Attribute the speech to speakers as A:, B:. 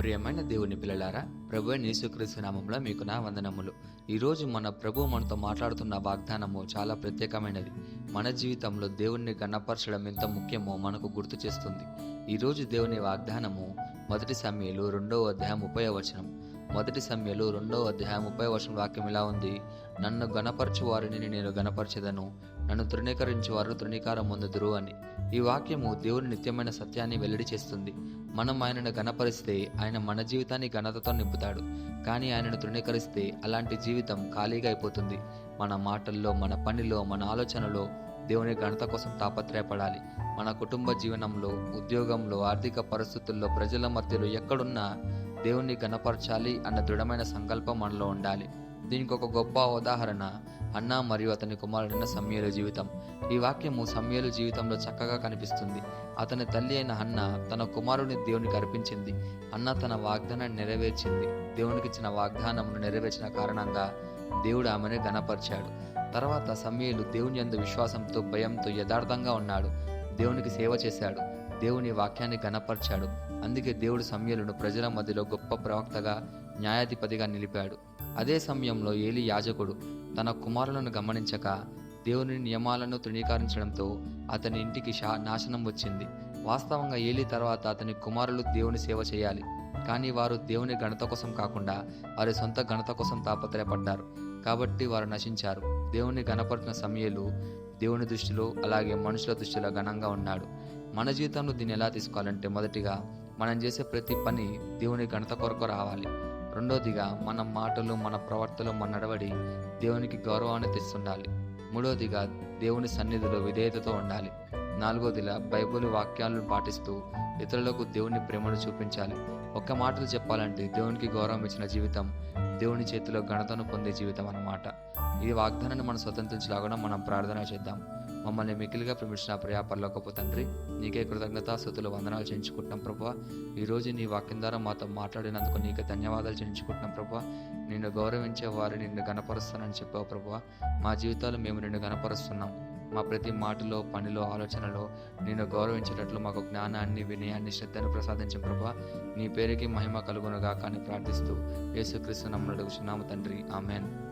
A: ప్రియమైన దేవుని పిల్లలారా ప్రభు యేసుక్రీస్తు నామంలో మీకు నా వందనములు. ఈరోజు మన ప్రభు మనతో మాట్లాడుతున్న వాగ్దానము చాలా ప్రత్యేకమైనది. మన జీవితంలో దేవుణ్ణి గణపరచడం ఎంత ముఖ్యమో మనకు గుర్తు చేస్తుంది. ఈరోజు దేవుని వాగ్దానము మొదటి సమయలు రెండవ అధ్యాయం ముప్పై వచనం. మొదటి సమయలు రెండవ అధ్యాయం ముప్పై వచనం వాక్యం ఇలా ఉంది. నన్ను గణపరచు వారిని నేను గణపరచదను. నన్ను తృణీకరించు వారు తృణీకారం పొందుదురు అని. ఈ వాక్యము దేవుని నిత్యమైన సత్యాన్ని వెల్లడి చేస్తుంది. మనం ఆయనను గణపరిస్తే ఆయన మన జీవితాన్ని ఘనతతో నింపుతాడు. కానీ ఆయనను తృణీకరిస్తే అలాంటి జీవితం ఖాళీగా అయిపోతుంది. మన మాటల్లో మన పనిలో మన ఆలోచనలో దేవుని ఘనత కోసం తాపత్రయపడాలి. మన కుటుంబ జీవనంలో ఉద్యోగంలో ఆర్థిక పరిస్థితుల్లో ప్రజల మధ్యలో ఎక్కడున్నా దేవుణ్ణి గణపరచాలి అన్న దృఢమైన సంకల్పం మనలో ఉండాలి. దీనికి ఒక గొప్ప ఉదాహరణ అన్న మరియు అతని కుమారుడైన సమయలు జీవితం. ఈ వాక్యము సమయలు జీవితంలో చక్కగా కనిపిస్తుంది. అతని తల్లి అయిన అన్న తన కుమారుని దేవునికి అర్పించింది. అన్న తన వాగ్దానాన్ని నెరవేర్చింది. దేవునికి ఇచ్చిన వాగ్దానమును నెరవేర్చిన కారణంగా దేవుడు ఆమెను గణపరిచాడు తర్వాత సమయలు దేవుని యందు విశ్వాసంతో భయంతో యథార్థంగా ఉన్నాడు. దేవునికి సేవ చేశాడు. దేవుని వాక్యాన్ని గణపరిచాడు అందుకే దేవుడు సమయలను ప్రజల మధ్యలో గొప్ప ప్రవక్తగా న్యాయాధిపతిగా నిలిపాడు. అదే సమయంలో ఏలి యాజకుడు తన కుమారులను గమనించక దేవుని నియమాలను తృణీకరించడంతో అతని ఇంటికి శా నాశనం వచ్చింది. వాస్తవంగా ఏలి తర్వాత అతని కుమారులు దేవుని సేవ చేయాలి. కానీ వారు దేవుని ఘనత కోసం కాకుండా వారి సొంత ఘనత కోసం తాపత్రయపడ్డారు. కాబట్టి వారు నశించారు. దేవుని గణపరిచిన సమయలు దేవుని దృష్టిలో అలాగే మనుషుల దృష్టిలో ఘనంగా ఉన్నాడు. మన జీవితంలో దీన్ని ఎలా తీసుకోవాలంటే మొదటిగా మనం చేసే ప్రతి పని దేవుని ఘనత కొరకు రావాలి. రెండోదిగా మన మాటలు మన ప్రవర్తనలు మన నడవడి దేవునికి గౌరవాన్ని తెస్తుండాలి. మూడోదిగా దేవుని సన్నిధిలో విధేయతతో ఉండాలి. నాలుగోదిగా బైబుల్ వాక్యాలను పాటిస్తూ ఇతరులకు దేవుని ప్రేమను చూపించాలి. ఒక్క మాటలు చెప్పాలంటే దేవునికి గౌరవం ఇచ్చిన జీవితం దేవుని చేతిలో ఘనతను పొందే జీవితం అన్నమాట. ఈ వాగ్దానాన్ని మనం స్వతంత్రించలాగా మనం ప్రార్థన చేద్దాం. మమ్మల్ని మిగిలిగా ప్రేమించిన ప్రియా తండ్రి నీకే కృతజ్ఞత స్థుతులు వందనాలు చేయించుకుంటున్నాం ప్రభా. ఈరోజు నీ వాక్యం ద్వారా మాతో మాట్లాడినందుకు నీకు ధన్యవాదాలు చేయించుకుంటున్నాం ప్రభా. నిన్ను గౌరవించే వారిని నిన్ను గణపరుస్తానని చెప్పావు ప్రభా. మా జీవితాలు మేము నిన్ను గణపరుస్తున్నాం మా ప్రతి మాటలో పనిలో ఆలోచనలో నేను గౌరవించేటట్లు మాకు జ్ఞానాన్ని వినయాన్ని శ్రద్ధను ప్రసాదించే ప్రభా. నీ పేరుకి మహిమ కలుగునుగా కానీ ప్రార్థిస్తూ యేసుక్రీస్తు నమ్మడు తండ్రి. ఆమెన్.